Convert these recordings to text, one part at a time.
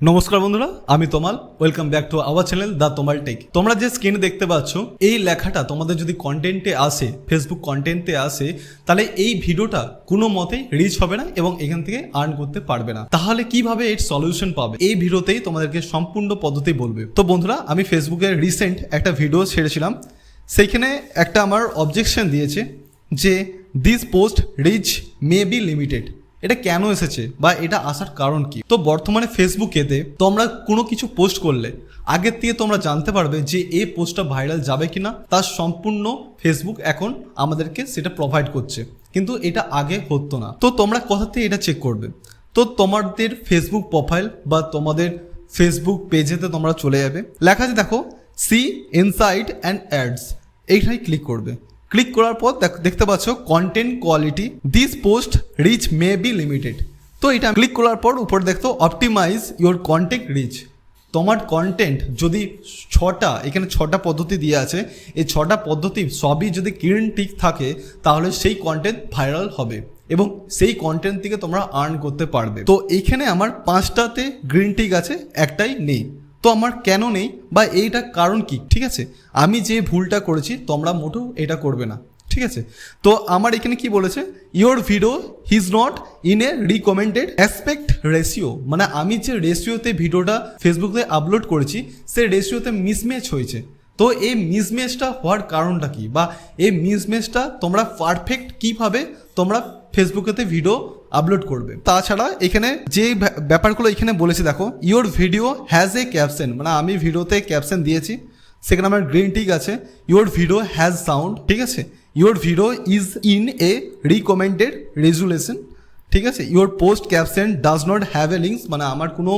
নমস্কার বন্ধুরা, আমি Tomal. Welcome back to our channel the Tomal tech তোমরা যে স্ক্রিনে দেখতে পাচ্ছ, এই লেখাটা তোমাদের যদি কন্টেন্টে আসে ফেসবুক কন্টেন্টে আসে, তাহলে এই ভিডিওটা কোনো মতেই রিচ হবে না এবং এখান থেকে আর্ন করতে পারবে না। তাহলে কীভাবে এর সলিউশন পাবে? এই ভিডিওতেই তোমাদেরকে সম্পূর্ণ পদ্ধতি বলবে। তো বন্ধুরা, আমি ফেসবুকে রিসেন্ট একটা ভিডিও ছেড়েছিলাম। সেইখানে একটা আমার অবজেকশন দিয়েছে যে this post reach may be limited এটা কেন এসেছে বা এটা আসার কারণ কি? তো বর্তমানে ফেসবুকেতে তোমরা কোনো কিছু পোস্ট করলে আগের থেকে তোমরা জানতে পারবে যে এই পোস্টটা ভাইরাল যাবে কিনা, তার সম্পূর্ণ ফেসবুক এখন আমাদেরকে সেটা প্রোভাইড করছে। কিন্তু এটা আগে হতো না। তো তোমরা কোথা থেকে এটা চেক করবে? তো তোমাদের ফেসবুক প্রোফাইল বা তোমাদের ফেসবুক পেজেতে তোমরা চলে যাবে। লেখা আছে দেখো সি ইনসাইট অ্যান্ড অ্যাডস এইখানে ক্লিক করবে। ক্লিক করার পর দেখতে পাচ্ছ content quality this post reach may be limited তো এটা ক্লিক করার পর উপর দেখতো অপটিমাইজ ইওর কন্টেন্ট রিচ তোমার কন্টেন্ট যদি ছটা, এখানে ছটা পদ্ধতি দিয়ে আছে, এই ছটা পদ্ধতি সবই যদি গ্রিন টিক থাকে, তাহলে সেই কন্টেন্ট ভাইরাল হবে এবং সেই কন্টেন্ট থেকে তোমরা আর্ন করতে পারবে। তো এইখানে আমার পাঁচটাতে গ্রিন টিক আছে, একটাই নেই। তো আমার কেন নেই বা এইটা কারণ কি? ঠিক আছে? আমি যে ভুলটা করেছি, তোমরা মোটেও এটা করবে না। ঠিক আছে? তো আমার এখানে কি বলেছে? Your video is not in a recommended aspect ratio মানে আমি যে রেশিওতে ভিডিওটা ফেসবুকে আপলোড করেছি সে রেশিওতে মিসম্যাচ হয়েছে। তো এই মিসম্যাচটা হওয়ার কারণটা কি? বা এই মিসম্যাচটা তোমরা পারফেক্ট কীভাবে তোমরা ফেসবুকেতে ভিডিও আপলোড করবে? তাছাড়া এখানে যে ব্যা- ব্যাপারগুলো এখানে বলেছি দেখো your video has a caption মানে আমি ভিডিওতে ক্যাপশন দিয়েছি, সেখানে আমার গ্রিন টিক আছে ইওর ভিডিও হ্যাজ সাউন্ড ঠিক আছে? Your video is in a recommended resolution ঠিক আছে? Your post caption does not have a links মানে আমার কোনো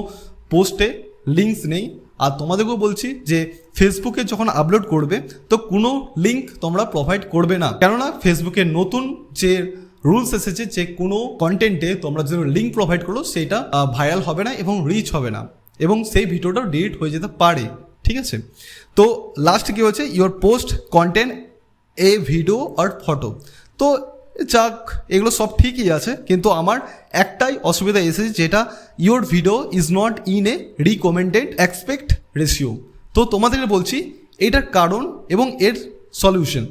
পোস্টে লিঙ্কস নেই। আর তোমাদেরকেও বলছি যে ফেসবুকে যখন আপলোড করবে, তো কোনো লিঙ্ক তোমরা প্রোভাইড করবে না। কেননা ফেসবুকে নতুন যে রুলস এসেছে, যে কোনো কন্টেন্টে তোমরা যদি লিঙ্ক প্রোভাইড করো সেটা ভাইরাল হবে না এবং রিচ হবে না। এবং সেই ভিডিওটাও ডিলিট হয়ে যেতে পারে। ঠিক আছে? তো লাস্ট কী হচ্ছে your post content a video R photo তো যাক, এগুলো সব ঠিকই আছে, কিন্তু আমার একটাই অসুবিধা এসেছে, যেটা your video is not in a recommended aspect ratio তো তোমাদেরকে বলছি, এটার কারণ এবং এর সলিউশন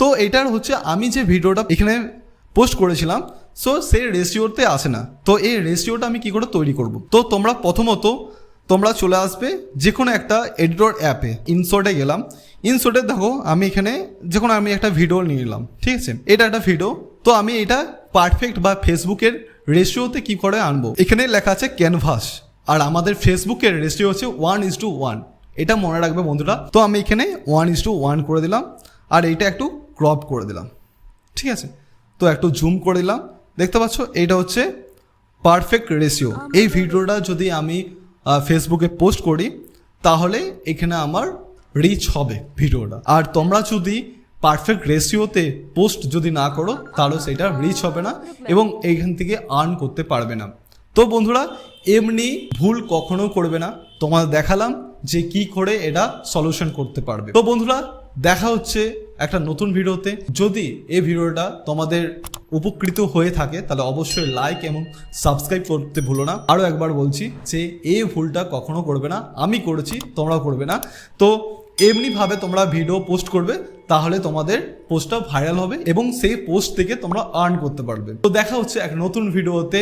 তো এটার হচ্ছে, আমি যে ভিডিওটা এখানে পোস্ট করেছিলাম সো সেই রেশিওতে আসে না। তো এই রেশিওটা আমি কি করে তৈরি করব? তো তোমরা প্রথমত, তোমরা চলে আসবে যে কোনো একটা এডিটর অ্যাপে ইনশর্টে গেলাম। ইনশর্টে দেখো আমি এখানে যে কোনো আমি একটা ভিডিও নিয়ে নিলাম ঠিক আছে? এটা একটা ভিডিও তো আমি এটা পারফেক্ট বা ফেসবুকের রেশিওতে কি করে আনব? এখানে লেখা আছে ক্যানভাস আর আমাদের ফেসবুকের রেশিও হচ্ছে ওয়ান ইজ টু ওয়ান এটা মনে রাখবে বন্ধুরা। তো আমি এখানে ওয়ান ইজ টু ওয়ান করে দিলাম আর এইটা একটু ক্রপ করে দিলাম ঠিক আছে? তো একটু জুম করে দিলাম। দেখতে পাচ্ছ? এইটা হচ্ছে পারফেক্ট রেশিও এই ভিডিওটা যদি আমি ফেসবুকে পোস্ট করি তাহলে এখানে আমার রিচ হবে ভিডিওটা। আর তোমরা যদি পারফেক্ট রেশিওতে পোস্ট যদি না করো, তাহলে সেটা রিচ হবে না এবং এইখান থেকে আর্ন করতে পারবে না। তো বন্ধুরা, এমনি ভুল কখনো করবে না। তোমাদের দেখালাম যে কি করে এটা সলিউশন করতে পারবে। তো বন্ধুরা, দেখা হচ্ছে একটা নতুন ভিডিওতে। যদি এই ভিডিওটা তোমাদের উপকৃত হয়ে থাকে, তাহলে অবশ্যই লাইক এবং সাবস্ক্রাইব করতে ভুলো না। আরও একবার বলছি যে এই ভুলটা কখনো করবে না। আমি করেছি তোমরা করবে না। তো এমনিভাবে তোমরা ভিডিও পোস্ট করবে, তাহলে তোমাদের পোস্টটা ভাইরাল হবে এবং সেই পোস্ট থেকে তোমরা আর্ন করতে পারবে। তো দেখা হচ্ছে এক নতুন ভিডিওতে